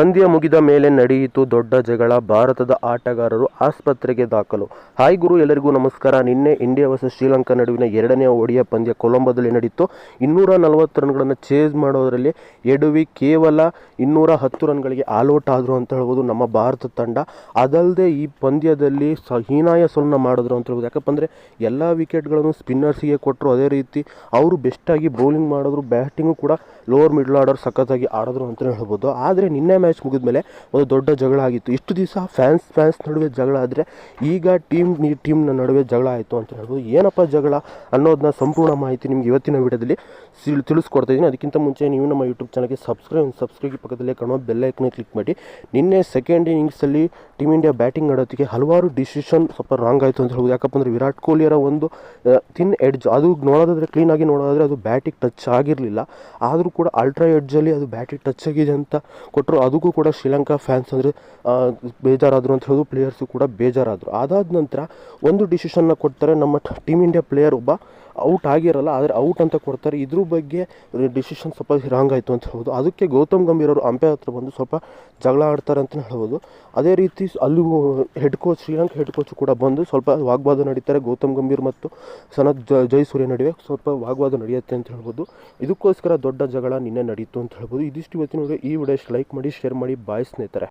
ಪಂದ್ಯ ಮುಗಿದ ಮೇಲೆ ನಡೆಯಿತು ದೊಡ್ಡ ಜಗಳ. ಭಾರತದ ಆಟಗಾರರು ಆಸ್ಪತ್ರೆಗೆ ದಾಖಲು. ಹಾಯ್ ಗುರು, ಎಲ್ಲರಿಗೂ ನಮಸ್ಕಾರ. ನಿನ್ನೆ ಇಂಡಿಯಾ ವರ್ಸಸ್ ಶ್ರೀಲಂಕಾ ನಡುವಿನ ಎರಡನೇ ಒಡಿಯ ಪಂದ್ಯ ಕೊಲಂಬೋದಲ್ಲಿ ನಡೆಯಿತು ಇನ್ನೂರ ನಲವತ್ತು ರನ್ಗಳನ್ನು ಚೇಸ್ ಮಾಡೋದರಲ್ಲಿ ಎಡವಿ ಕೇವಲ ಇನ್ನೂರ ಹತ್ತು ರನ್ಗಳಿಗೆ ಆಲ್ಔಟ್ ಆದರು ಅಂತ ಹೇಳ್ಬೋದು ನಮ್ಮ ಭಾರತ ತಂಡ. ಅದಲ್ಲದೆ ಈ ಪಂದ್ಯದಲ್ಲಿ ಸ ಹೀನಾಯ ಸೋಲನ್ನ ಮಾಡಿದ್ರು ಅಂತ ಹೇಳ್ಬೋದು. ಯಾಕಪ್ಪಂದರೆ ಎಲ್ಲ ವಿಕೆಟ್ಗಳನ್ನು ಸ್ಪಿನ್ನರ್ಸಿಗೆ ಕೊಟ್ಟರು ಅದೇ ರೀತಿ ಅವರು ಬೆಸ್ಟಾಗಿ ಬೌಲಿಂಗ್ ಮಾಡಿದ್ರು ಬ್ಯಾಟಿಂಗು ಕೂಡ ಲೋವರ್ ಮಿಡ್ಲ್ ಆರ್ಡರ್ ಸಖತ್ತಾಗಿ ಆಡಿದ್ರು ಅಂತಲೇ ಹೇಳ್ಬೋದು. ಆದರೆ ನಿನ್ನೆ ಮ್ಯಾಚ್ ಮುಗಿದ ಮೇಲೆ ಒಂದು ದೊಡ್ಡ ಜಗಳ ಆಗಿತ್ತು. ಇಷ್ಟು ದಿವಸ ಫ್ಯಾನ್ಸ್ ಫ್ಯಾನ್ಸ್ ನಡುವೆ ಜಗಳ ಆದರೆ ಈಗ ಟೀಮ್ ಟೀಮ್ನ ನಡುವೆ ಜಗಳ ಆಯಿತು ಅಂತ ಹೇಳ್ಬೋದು. ಏನಪ್ಪ ಜಗಳ ಅನ್ನೋದನ್ನ ಸಂಪೂರ್ಣ ಮಾಹಿತಿ ನಿಮ್ಗೆ ಇವತ್ತಿನ ವಿಡಿಯೋದಲ್ಲಿ ತಿಳಿಸ್ಕೊಡ್ತಾ ಇದ್ದೀನಿ. ಅದಕ್ಕಿಂತ ಮುಂಚೆ ನೀವು ನಮ್ಮ ಯೂಟ್ಯೂಬ್ ಚಾನಲ್ಗೆ ಸಬ್ಸ್ಕ್ರೈಬ್ ಸಬ್ಸ್ಕ್ರೈಬ್ ಪಕ್ಕದಲ್ಲೇ ಕಾಣುವ ಐಕನ್ ಕ್ಲಿಕ್ ಮಾಡಿ. ನಿನ್ನೆ ಸೆಕೆಂಡ್ ಇನ್ನಿಂಗ್ಸಲ್ಲಿ ಟೀಮ್ ಇಂಡಿಯಾ ಬ್ಯಾಟಿಂಗ್ ಆಡೋದಕ್ಕೆ ಹಲವಾರು ಡಿಸಿಷನ್ ಸ್ವಲ್ಪ ರಾಂಗ್ ಆಯಿತು ಅಂತ ಹೇಳ್ಬೋದು. ಯಾಕಪ್ಪ ಅಂದರೆ ವಿರಾಟ್ ಕೊಹ್ಲಿಯರ ಒಂದು ತಿನ್ ಎಡ್ಜ್ ಅದು ನೋಡೋದಾದ್ರೆ ಕ್ಲೀನಾಗಿ ನೋಡೋದಾದ್ರೆ ಅದು ಬ್ಯಾಟಿಗೆ ಟಚ್ ಆಗಿರಲಿಲ್ಲ. ಆದರೂ ಕೂಡ ಅಲ್ಟ್ರಾ ಎಡ್ಜಲ್ಲಿ ಅದು ಬ್ಯಾಟಿಗೆ ಟಚ್ ಆಗಿದೆ ಅಂತ ಕೊಟ್ಟರು ಅದಕ್ಕೂ ಕೂಡ ಶ್ರೀಲಂಕಾ ಫ್ಯಾನ್ಸ್ ಅಂದರೆ ಬೇಜಾರಾದರು ಅಂತ ಹೇಳೋದು ಪ್ಲೇಯರ್ಸು ಕೂಡ ಬೇಜಾರಾದರು. ಅದಾದ ನಂತರ ಒಂದು ಡಿಸಿಷನ್ನ ಕೊಡ್ತಾರೆ ನಮ್ಮ ಟೀಮ್ ಇಂಡಿಯಾ ಪ್ಲೇಯರ್ ಒಬ್ಬ ಔಟ್ ಆಗಿರಲ್ಲ, ಆದರೆ ಔಟ್ ಅಂತ ಕೊಡ್ತಾರೆ. ಇದ್ರ ಬಗ್ಗೆ ಡಿಸಿಷನ್ ಸ್ವಲ್ಪ ರಾಂಗ್ ಆಯಿತು ಅಂತ ಹೇಳ್ಬೋದು. ಅದಕ್ಕೆ ಗೌತಮ್ ಗಂಭೀರ್ ಅವರು ಅಂಪೈರ್ ಹತ್ರ ಬಂದು ಸ್ವಲ್ಪ ಜಗಳ ಆಡ್ತಾರೆ ಅಂತಲೇ ಹೇಳ್ಬೋದು. ಅದೇ ರೀತಿ ಅಲ್ಲೂ head coach Sri Lanka head coach ಕೂಡ ಬಂದು ಸ್ವಲ್ಪ ವಾಗ್ವಾದ ನಡೀತಾರೆ. ಗೌತಮ್ ಗಂಭೀರ್ ಮತ್ತು ಸನತ್ ಜಯಸೂರ್ಯ ನಡುವೆ ಸ್ವಲ್ಪ ವಾಗ್ವಾದ ನಡೆಯುತ್ತೆ ಅಂತ ಹೇಳ್ಬೋದು. ಇದಕ್ಕೋಸ್ಕರ ದೊಡ್ಡ ಜಗಳ ನಿನ್ನೆ ನಡೀತು ಅಂತ ಹೇಳ್ಬೋದು. ಇದಿಷ್ಟು ಇವತ್ತಿನ. ಈ ವಿಡಿಯೋ ಲೈಕ್ ಮಾಡಿ, ಶೇರ್ ಮಾಡಿ. ಬಾಯ್ ಸ್ನೇಹಿತರೆ.